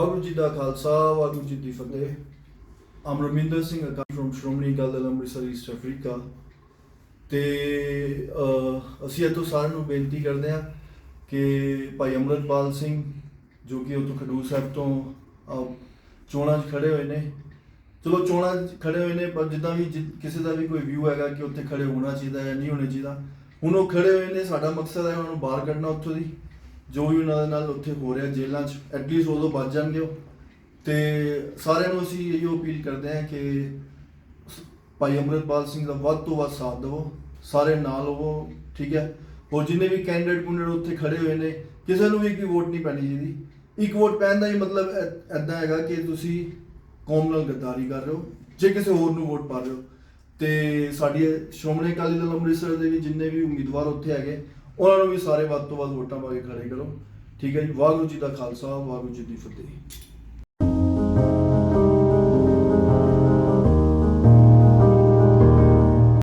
ਵਾਹਿਗੁਰੂ ਜੀ ਦਾ ਖਾਲਸਾ, ਵਾਹਿਗੁਰੂ ਜੀ ਦੀ ਫਤਿਹ। ਅਮ Raminder Singh Akali from Shiromani Akali Dal Amritsar East Africa ਤੇ ਅਸੀਂ ਇਹ ਤੋਂ ਸਾਰਿਆਂ ਨੂੰ ਬੇਨਤੀ ਕਰਦੇ ਹਾਂ ਕਿ ਭਾਈ ਅਮਰਤਪਾਲ ਸਿੰਘ, ਜੋ ਕਿ ਉਤੋਂ ਖਡੂਰ ਸਾਹਿਬ ਤੋਂ ਚੋਣਾਂ 'ਚ ਖੜੇ ਹੋਏ ਨੇ। ਚਲੋ, ਚੋਣਾਂ 'ਚ ਖੜੇ ਹੋਏ ਨੇ, ਪਰ ਜਿੱਦਾਂ ਵੀ ਜਿ- ਕਿਸੇ ਦਾ ਵੀ ਕੋਈ ਵਿਊ ਹੈਗਾ ਕਿ ਉੱਥੇ ਖੜੇ ਹੋਣਾ ਚਾਹੀਦਾ ਜਾਂ ਨਹੀਂ ਹੋਣਾ ਚਾਹੀਦਾ, ਹੁਣ ਉਹ ਖੜੇ ਹੋਏ ਨੇ, ਸਾਡਾ ਮਕਸਦ ਹੈ ਉਹਨਾਂ ਨੂੰ ਬਾਹਰ ਕੱਢਣਾ ਉੱਥੋਂ ਦੀ। ਜੋ ਵੀ ਉਹਨਾਂ ਦੇ ਨਾਲ ਉੱਥੇ ਹੋ ਰਿਹਾ ਜੇਲ੍ਹਾਂ 'ਚ ਐਟਲੀਸਟ ਉਦੋਂ ਬਚ ਜਾਣਗੇ ਉਹ। ਤੇ ਸਾਰਿਆਂ ਨੂੰ ਅਸੀਂ ਇਹੋ ਅਪੀਲ ਕਰਦੇ ਹਾਂ ਕਿ ਭਾਈ ਅਮਰਤਪਾਲ ਸਿੰਘ ਦਾ ਵੱਧ ਤੋਂ ਵੱਧ ਸਾਥ ਦਿਵੋ, ਸਾਰੇ ਨਾਲ ਹੋਵੋ, ਠੀਕ ਹੈ? ਹੋਰ ਜਿੰਨੇ ਵੀ ਕੈਂਡੀਡੇਟ ਕੁੰਡੇਟ ਉੱਥੇ ਖੜੇ ਹੋਏ ਨੇ, ਕਿਸੇ ਨੂੰ ਵੀ ਕੋਈ ਵੋਟ ਨਹੀਂ ਪੈਣੀ ਚਾਹੀਦੀ। ਇੱਕ ਵੋਟ ਪੈਣ ਦਾ ਹੀ ਮਤਲਬ ਐਦਾਂ ਹੈਗਾ ਕਿ ਤੁਸੀਂ ਕੌਮ ਨਾਲ ਗੱਦਾਰੀ ਕਰ ਰਹੇ ਹੋ, ਜੇ ਕਿਸੇ ਹੋਰ ਨੂੰ ਵੋਟ ਪਾ ਰਹੇ ਹੋ। ਤੇ ਸਾਡੀ ਸ਼੍ਰੋਮਣੀ ਅਕਾਲੀ ਦਲ ਅੰਮ੍ਰਿਤਸਰ ਦੇ ਵੀ ਜਿੰਨੇ ਵੀ ਉਮੀਦਵਾਰ ਉੱਥੇ ਹੈਗੇ ਉਹਨਾਂ ਨੂੰ ਵੀ ਸਾਰੇ ਵੱਧ ਤੋਂ ਵੱਧ ਵੋਟਾਂ ਪਾ ਕੇ ਖੜੇ ਕਰੋ। ਠੀਕ ਹੈ ਜੀ। ਵਾਹਿਗੁਰੂ ਜੀ ਦਾ ਖਾਲਸਾ, ਵਾਹਿਗੁਰੂ ਜੀ ਦੀ ਫਤਿਹ।